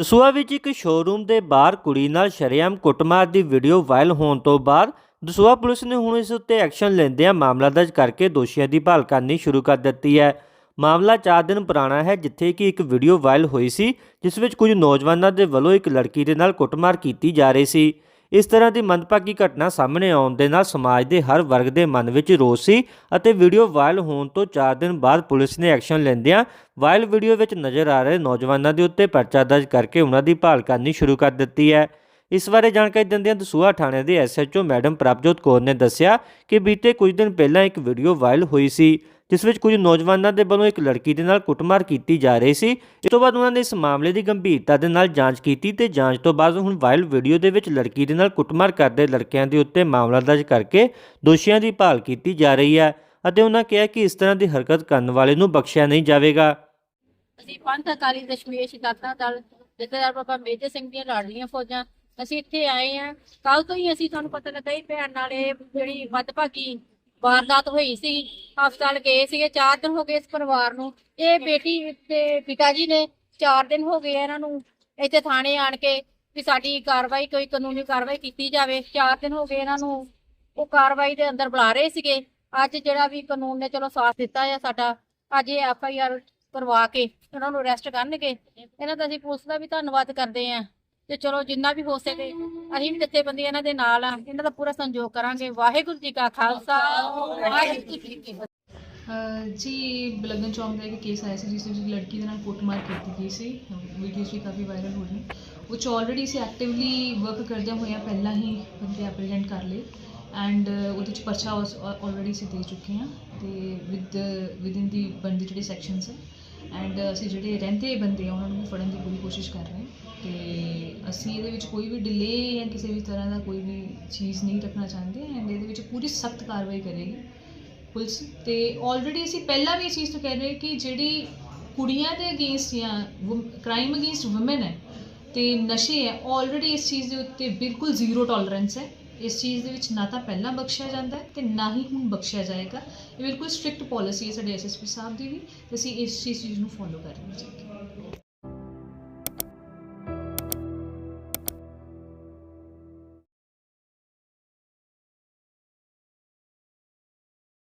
ਦਸੂਆ ਵਿੱਚ ਇੱਕ ਸ਼ੋਰੂਮ ਦੇ ਬਾਹਰ ਕੁੜੀ ਨਾਲ ਸ਼ਰੇਆਮ ਕੁੱਟਮਾਰ ਦੀ ਵੀਡੀਓ ਵਾਇਰਲ ਹੋਣ ਤੋਂ ਬਾਅਦ ਦਸੂਆ ਪੁਲਿਸ ਨੇ ਹੁਣ ਇਸ ਉੱਤੇ ਐਕਸ਼ਨ ਲੈਂਦਿਆਂ ਮਾਮਲਾ ਦਰਜ ਕਰਕੇ ਦੋਸ਼ੀਆਂ ਦੀ ਭਾਲ ਕਰਨੀ ਸ਼ੁਰੂ ਕਰ ਦਿੱਤੀ ਹੈ। ਮਾਮਲਾ 4 ਦਿਨ ਪੁਰਾਣਾ ਹੈ, ਜਿੱਥੇ ਕਿ ਇੱਕ ਵੀਡੀਓ ਵਾਇਰਲ ਹੋਈ ਸੀ, ਜਿਸ ਵਿੱਚ ਕੁਝ ਨੌਜਵਾਨਾਂ ਦੇ ਵੱਲੋਂ ਇੱਕ ਲੜਕੀ ਦੇ ਨਾਲ ਕੁੱਟਮਾਰ ਕੀਤੀ ਜਾ ਰਹੀ ਸੀ। ਇਸ ਤਰ੍ਹਾਂ ਦੀ ਮੰਦਭਾਗੀ ਘਟਨਾ ਸਾਹਮਣੇ ਆਉਣ ਦੇ ਨਾਲ ਸਮਾਜ ਦੇ ਹਰ ਵਰਗ ਦੇ ਮਨ ਵਿੱਚ ਰੋਸ ਸੀ ਅਤੇ ਵੀਡੀਓ ਵਾਇਰਲ ਹੋਣ ਤੋਂ 4 ਦਿਨ ਬਾਅਦ ਪੁਲਿਸ ਨੇ ਐਕਸ਼ਨ ਲੈਂਦਿਆਂ ਵਾਇਰਲ ਵੀਡੀਓ ਵਿੱਚ ਨਜ਼ਰ ਆ ਰਹੇ ਨੌਜਵਾਨਾਂ ਦੇ ਉੱਤੇ ਪਰਚਾ ਦਰਜ ਕਰਕੇ ਉਹਨਾਂ ਦੀ ਭਾਲ ਕਰਨੀ ਸ਼ੁਰੂ ਕਰ ਦਿੱਤੀ ਹੈ। ਇਸ ਬਾਰੇ ਜਾਣਕਾਰੀ ਦਿੰਦਿਆਂ ਦਸੂਹਾ ਥਾਣੇ ਦੇ ਐਸਐਚਓ ਮੈਡਮ ਪ੍ਰਭਜੋਤ ਕੌਰ ਨੇ ਦੱਸਿਆ ਕਿ ਬੀਤੇ ਕੁਝ ਦਿਨ ਪਹਿਲਾਂ ਇੱਕ ਵੀਡੀਓ ਵਾਇਰਲ ਹੋਈ ਸੀ। ਜਿਸ ਵਿੱਚ ਕੁਝ ਨੌਜਵਾਨਾਂ ਦੇ ਵੱਲੋਂ ਇੱਕ ਲੜਕੀ ਦੇ ਨਾਲ ਕੁੱਟਮਾਰ ਕੀਤੀ ਜਾ ਰਹੀ ਸੀ। ਇਸ ਤੋਂ ਬਾਅਦ ਉਹਨਾਂ ਨੇ ਇਸ ਮਾਮਲੇ ਦੀ ਗੰਭੀਰਤਾ ਦੇ ਨਾਲ ਜਾਂਚ ਕੀਤੀ ਤੇ ਜਾਂਚ ਤੋਂ ਬਾਅਦ ਹੁਣ ਵਾਇਰਲ ਵੀਡੀਓ ਦੇ ਵਿੱਚ ਲੜਕੀ ਦੇ ਨਾਲ ਕੁੱਟਮਾਰ ਕਰਦੇ ਲੜਕਿਆਂ ਦੇ ਉੱਤੇ ਮਾਮਲਾ ਦਰਜ ਕਰਕੇ ਦੋਸ਼ੀਆਂ ਦੀ ਭਾਲ ਕੀਤੀ ਜਾ ਰਹੀ ਹੈ ਅਤੇ ਉਹਨਾਂ ਕਿਹਾ ਕਿ ਇਸ ਤਰ੍ਹਾਂ ਦੀ ਹਰਕਤ ਕਰਨ ਵਾਲੇ ਨੂੰ ਬਖਸ਼ਿਆ ਨਹੀਂ ਜਾਵੇਗਾ। ਅਸੀਂ ਪੰਥ ਅਕਾਲੀ ਦਸ਼ਮੇਸ਼ ਦਾਤਾ ਦਲ ਜਥੇਦਾਰ ਬਾਬਾ ਮੇਜਰ ਸਿੰਘ ਦੀਆਂ ਲਾਡਲੀਆਂ ਫੌਜਾਂ, ਅਸੀਂ ਇੱਥੇ ਆਏ ਆ ਕੱਲ ਤੋਂ ਹੀ ਅਸੀਂ ਤੁਹਾਨੂੰ ਪਤਾ ਲੱਗਾ ਹੀ ਭੈਣ ਨਾਲ ਇਹ ਜਿਹੜੀ ਮੱਧਭਾਗੀ ਵਾਰਦਾਤ ਹੋਈ ਸੀ। ਹਸਪਤਾਲ ਗਏ ਸੀਗੇ 4 ਦਿਨ ਹੋ ਗਏ ਇਸ ਪਰਿਵਾਰ ਨੂੰ। ਇਹ ਬੇਟੀ ਤੇ ਪਿਤਾ ਜੀ ਨੇ 4 ਦਿਨ ਹੋ ਗਏ ਇਹਨਾਂ ਨੂੰ ਇੱਥੇ ਥਾਣੇ ਆਣ ਕੇ ਵੀ ਸਾਡੀ ਕਾਰਵਾਈ ਕੋਈ ਕਾਨੂੰਨੀ ਕਾਰਵਾਈ ਕੀਤੀ ਜਾਵੇ। 4 ਦਿਨ ਹੋ ਗਏ ਇਹਨਾਂ ਨੂੰ ਉਹ ਕਾਰਵਾਈ ਦੇ ਅੰਦਰ ਬੁਲਾ ਰਹੇ ਸੀਗੇ। ਅੱਜ ਜਿਹੜਾ ਵੀ ਕਾਨੂੰਨ ਨੇ ਚਲੋ ਸਾਥ ਦਿੱਤਾ ਹੈ ਸਾਡਾ, ਅੱਜ ਇਹ ਐਫ ਆਈ ਆਰ ਕਰਵਾ ਕੇ ਉਹਨਾਂ ਨੂੰ ਅਰੈਸਟ ਕਰਨਗੇ। ਇਹਨਾਂ ਦਾ ਅਸੀਂ ਪੁਲਿਸ ਦਾ ਵੀ ਧੰਨਵਾਦ ਕਰਦੇ ਆਂ ਤੇ ਚਲੋ ਜਿੰਨਾ ਵੀ ਹੋ ਸਕੇ, ਅਸੀਂ ਵੀ ਜਥੇਬੰਦੀ ਇਹਨਾਂ ਦੇ ਨਾਲ ਆ। ਇਹਨਾਂ ਦਾ ਪੂਰਾ ਸੰਯੋਗ ਕਰਾਂਗੇ। ਵਾਹਿਗੁਰੂ ਜੀ ਕਾ ਖਾਲਸਾ। ਵਾਹਿਗੁਰੂ ਜੀ ਕੀ ਫਤਿਹ। ਜੀ, ਬਲਗਨ ਚੌਂਕ ਦਾ ਇੱਕ ਕੇਸ ਆਇਆ ਸੀ, ਜਿਸ ਵਿੱਚ ਇੱਕ ਲੜਕੀ ਦੇ ਨਾਲ ਕੁੱਟਮਾਰ ਕੀਤੀ ਗਈ ਸੀ। ਵੀਡੀਓਜ਼ ਵੀ ਕਾਫੀ ਵਾਇਰਲ ਹੋ ਰਹੀਆਂ ਉਹ 'ਚ ਆਲਰੇਡੀ ਅਸੀਂ ਐਕਟਿਵਲੀ ਵਰਕ ਕਰਦਿਆਂ ਹੋਇਆਂ ਪਹਿਲਾਂ ਹੀ ਬੰਦੇ ਐਪਰੀਹੈਂਡ ਕਰ ਲਏ। ਐਂਡ ਉਹਦੇ 'ਚ ਪਰਚਾ ਆਲਰੇਡੀ ਅਸੀਂ ਦੇ ਚੁੱਕੇ ਹਾਂ। ਤੇ ਵਿਦ ਵਿਦ ਇਨ ਦੀ ਬੰਦੀ ਜਿਹੜੇ ਸੈਕਸ਼ਨਸ ਹੈ ਐਂਡ ਅਸੀਂ ਜਿਹੜੇ ਰਹਿੰਦੇ ਬੰਦੇ ਆ, ਉਹਨਾਂ ਨੂੰ ਫੜਨ ਦੀ ਪੂਰੀ ਕੋਸ਼ਿਸ਼ ਕਰ ਰਹੇ ਹਾਂ। ਤੇ ਅਸੀਂ ਇਹਦੇ ਵਿੱਚ ਕੋਈ ਵੀ ਡਿਲੇ ਜਾਂ ਕਿਸੇ ਵੀ ਤਰ੍ਹਾਂ ਦਾ ਕੋਈ ਵੀ ਚੀਜ਼ ਨਹੀਂ ਰੱਖਣਾ ਚਾਹੁੰਦੇ ਐਂਡ ਇਹਦੇ ਵਿੱਚ ਪੂਰੀ ਸਖਤ ਕਾਰਵਾਈ ਕਰੇਗੀ ਪੁਲਿਸ ਤੇ ਆਲਰੇਡੀ ਅਸੀਂ ਪਹਿਲਾਂ ਵੀ ਇਸ ਚੀਜ਼ ਤੋਂ ਕਹਿ ਰਹੇ ਕਿ ਜਿਹੜੀ ਕੁੜੀਆਂ ਦੇ ਅਗੇਂਸਟ ਜਾਂ ਕ੍ਰਾਈਮ ਅਗੇਂਸਟ ਔਮਨ ਹੈ ਤੇ ਨਸ਼ੇ ਹੈ ਆਲਰੇਡੀ ਇਸ ਚੀਜ਼ ਦੇ ਉੱਤੇ ਬਿਲਕੁਲ ਜ਼ੀਰੋ ਟੋਲਰੈਂਸ ਹੈ। ਇਸ ਚੀਜ਼ ਦੇ ਵਿੱਚ ਨਾ ਤਾਂ ਪਹਿਲਾਂ ਬਖਸ਼ਿਆ ਜਾਂਦਾ ਹੈ ਤੇ ਨਾ ਹੀ ਹੁਣ ਬਖਸ਼ਿਆ ਜਾਏਗਾ। ਇਹ ਬਿਲਕੁਲ ਸਟ੍ਰਿਕਟ ਪਾਲਿਸੀ ਹੈ ਸਾਡੇ ਐਸਐਸਪੀ ਸਾਹਿਬ ਦੀ ਵੀ ਤੇ ਅਸੀਂ ਇਸ ਚੀਜ਼ ਨੂੰ ਫੋਲੋ ਕਰ ਰਹੇ ਹਾਂ।